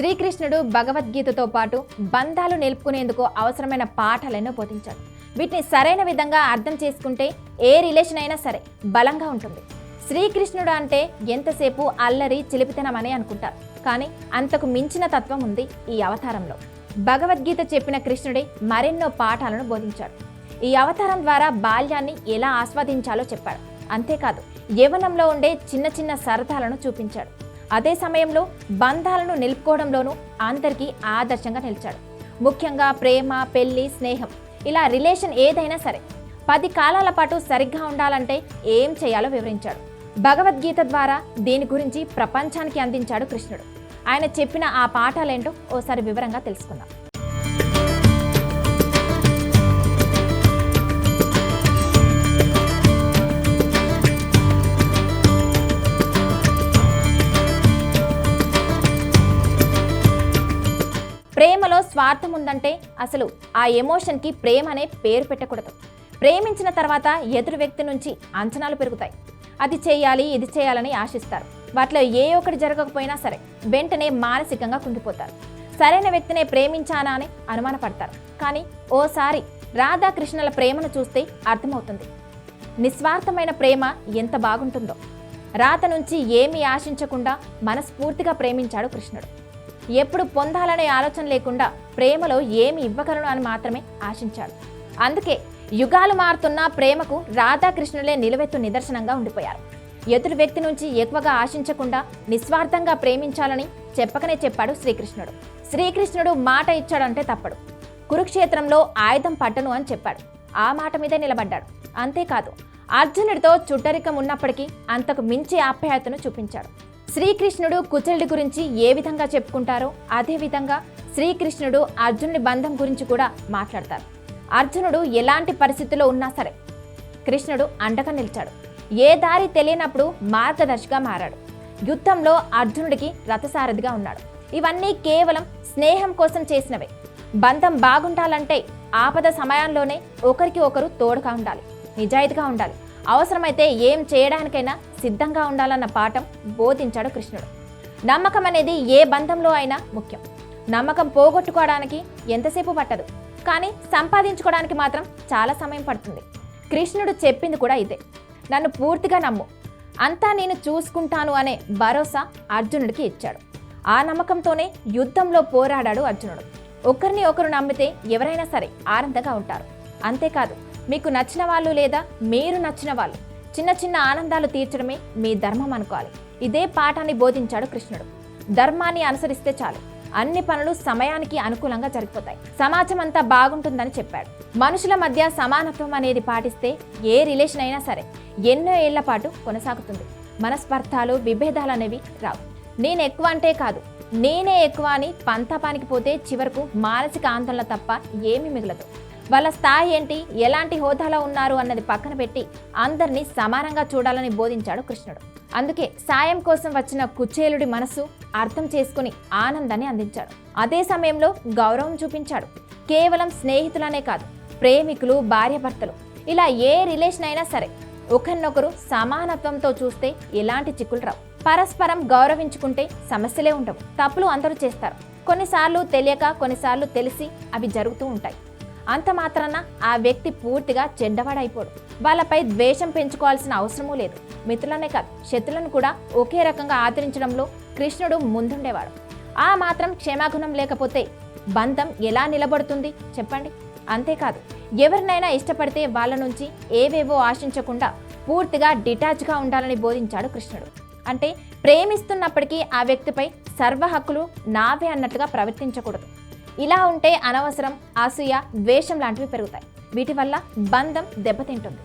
శ్రీకృష్ణుడు భగవద్గీతతో పాటు బంధాలు నిలుపుకునేందుకు అవసరమైన పాఠాలను బోధించాడు. వీటిని సరైన విధంగా అర్థం చేసుకుంటే ఏ రిలేషన్ అయినా సరే బలంగా ఉంటుంది. శ్రీకృష్ణుడు అంటే ఎంతసేపు అల్లరి చిలిపితనమని అనుకుంటారు. కానీ అంతకు మించిన తత్వం ఉంది ఈ అవతారంలో. భగవద్గీత చెప్పిన కృష్ణుడే మరెన్నో పాఠాలను బోధించాడు. ఈ అవతారం ద్వారా బాల్యాన్ని ఎలా ఆస్వాదించాలో చెప్పాడు. అంతేకాదు యవనంలో ఉండే చిన్న చిన్న సరదాలను చూపించాడు. అదే సమయంలో బంధాలను నిలుపుకోవడంలోనూ అందరికీ ఆదర్శంగా నిలిచాడు. ముఖ్యంగా ప్రేమ పెళ్ళి స్నేహం. ఇలా రిలేషన్ ఏదైనా సరే పది కాలాల పాటు సరిగ్గా ఉండాలంటే ఏం చేయాలో వివరించాడు. భగవద్గీత ద్వారా దీని గురించి ప్రపంచానికి అందించాడు కృష్ణుడు. ఆయన చెప్పిన ఆ పాఠాలేంటో ఓసారి వివరంగా తెలుసుకుందాం. ప్రేమలో స్వార్థం ఉందంటే అసలు ఆ ఎమోషన్కి ప్రేమ అనే పేరు పెట్టకూడదు. ప్రేమించిన తర్వాత ఎదురు వ్యక్తి నుంచి అంచనాలు పెరుగుతాయి. అది చేయాలి ఇది చేయాలని ఆశిస్తారు. వాటిలో ఏ ఒక్కటి జరగకపోయినా సరే వెంటనే మానసికంగా కుంగిపోతారు సరైన వ్యక్తినే ప్రేమించానా అని అనుమానపడతారు. కానీ ఓసారి రాధాకృష్ణుల ప్రేమను చూస్తే అర్థమవుతుంది. నిస్వార్థమైన ప్రేమ ఎంత బాగుంటుందో. రాత నుంచి ఏమీ ఆశించకుండా మనస్ఫూర్తిగా ప్రేమించాడు కృష్ణుడు. ఎప్పుడు పొందాలనే ఆలోచన లేకుండా ప్రేమలో ఏమి ఇవ్వగలను అని మాత్రమే ఆశించాడు. అందుకే యుగాలు మారుతున్న ప్రేమకు రాధాకృష్ణులే నిలువెత్తు నిదర్శనంగా ఉండిపోయారు. ఎదురు వ్యక్తి నుంచి ఎక్కువగా ఆశించకుండా నిస్వార్థంగా ప్రేమించాలని చెప్పకనే చెప్పాడు శ్రీకృష్ణుడు. శ్రీకృష్ణుడు మాట ఇచ్చాడంటే తప్పడు. కురుక్షేత్రంలో ఆయుధం పట్టను అని చెప్పాడు. ఆ మాట మీదే నిలబడ్డాడు. అంతేకాదు అర్జునుడితో చుట్టరికం ఉన్నప్పటికీ అంతకు మించి ఆప్యాయతను చూపించాడు. శ్రీకృష్ణుడు కుచలుడి గురించి ఏ విధంగా చెప్పుకుంటారో అదేవిధంగా శ్రీకృష్ణుడు అర్జునుడి బంధం గురించి కూడా మాట్లాడతారు. అర్జునుడు ఎలాంటి పరిస్థితిలో ఉన్నా సరే కృష్ణుడు అండగా నిలిచాడు. ఏ దారి తెలియనప్పుడు మార్గదర్శిగా మారాడు. యుద్ధంలో అర్జునుడికి రథసారథిగా ఉన్నాడు. ఇవన్నీ కేవలం స్నేహం కోసం చేసినవే. బంధం బాగుండాలంటే ఆపద సమయంలోనే ఒకరికి ఒకరు తోడుగా ఉండాలి నిజాయితీగా ఉండాలి. అవసరమైతే ఏం చేయడానికైనా సిద్ధంగా ఉండాలన్న పాఠం బోధించాడు కృష్ణుడు. నమ్మకం అనేది ఏ బంధంలో అయినా ముఖ్యం. నమ్మకం పోగొట్టుకోవడానికి ఎంతసేపు పట్టదు. కానీ సంపాదించుకోవడానికి మాత్రం చాలా సమయం పడుతుంది. కృష్ణుడు చెప్పింది కూడా ఇదే. నన్ను పూర్తిగా నమ్ము. అంతా నేను చూసుకుంటాను అనే భరోసా అర్జునుడికి ఇచ్చాడు. ఆ నమ్మకంతోనే యుద్ధంలో పోరాడాడు అర్జునుడు. ఒకరిని ఒకరు నమ్మితే ఎవరైనా సరే ఆనందంగా ఉంటారు. అంతేకాదు మీకు నచ్చిన వాళ్ళు లేదా మీరు నచ్చిన వాళ్ళు చిన్న చిన్న ఆనందాలు తీర్చడమే మీ ధర్మం అనుకోవాలి. ఇదే పాఠాన్ని బోధించాడు కృష్ణుడు. ధర్మాన్ని అనుసరిస్తే చాలు. అన్ని పనులు సమయానికి అనుకూలంగా జరిగిపోతాయి. సమాజం అంతా బాగుంటుందని చెప్పాడు. మనుషుల మధ్య సమానత్వం అనేది పాటిస్తే ఏ రిలేషన్ అయినా సరే ఎన్నో ఏళ్ళ పాటు కొనసాగుతుంది. మనస్పర్ధాలు విభేదాలు అనేవి రావు. నేను ఎక్కువ అంటే కాదు. నేనే ఎక్కువ అని పంతాపానికి పోతే చివరకు మానసిక ఆందోళన తప్ప ఏమీ మిగలదు. వాళ్ళ స్థాయి ఏంటి? ఎలాంటి హోదాలో ఉన్నారు అన్నది పక్కన పెట్టి అందరినీ సమానంగా చూడాలని బోధించాడు కృష్ణుడు. అందుకే సాయం కోసం వచ్చిన కుచేలుడి మనసు అర్థం చేసుకుని ఆనందాన్ని అందించాడు. అదే సమయంలో గౌరవం చూపించాడు. కేవలం స్నేహితులనే కాదు ప్రేమికులు భార్యాభర్తలు. ఇలా ఏ రిలేషన్ అయినా సరే ఒకరినొకరు సమానత్వంతో చూస్తే ఎలాంటి చిక్కులు రావు. పరస్పరం గౌరవించుకుంటే సమస్యలే ఉండవు. తప్పులు అందరూ చేస్తారు. కొన్నిసార్లు తెలియక కొన్నిసార్లు తెలిసి అవి జరుగుతూ ఉంటాయి. అంత మాత్రాన ఆ వ్యక్తి పూర్తిగా చెడ్డవాడైపోడు. వాళ్ళపై ద్వేషం పెంచుకోవాల్సిన అవసరమూ లేదు. మిత్రులనే కాదు శత్రులను కూడా ఒకే రకంగా ఆదరించడంలో కృష్ణుడు ముందుండేవాడు. ఆ మాత్రం క్షమాగుణం లేకపోతే బంధం ఎలా నిలబడుతుంది చెప్పండి. అంతేకాదు ఎవరినైనా ఇష్టపడితే వాళ్ళ నుంచి ఏవేవో ఆశించకుండా పూర్తిగా డిటాచ్గా ఉండాలని బోధించాడు కృష్ణుడు. అంటే ప్రేమిస్తున్నప్పటికీ ఆ వ్యక్తిపై సర్వ హక్కులు నావే అన్నట్టుగా ప్రవర్తించకూడదు. ఇలా ఉంటే అనవసరం అసూయ ద్వేషం లాంటివి పెరుగుతాయి. వీటి వల్ల బంధం దెబ్బతింటుంది.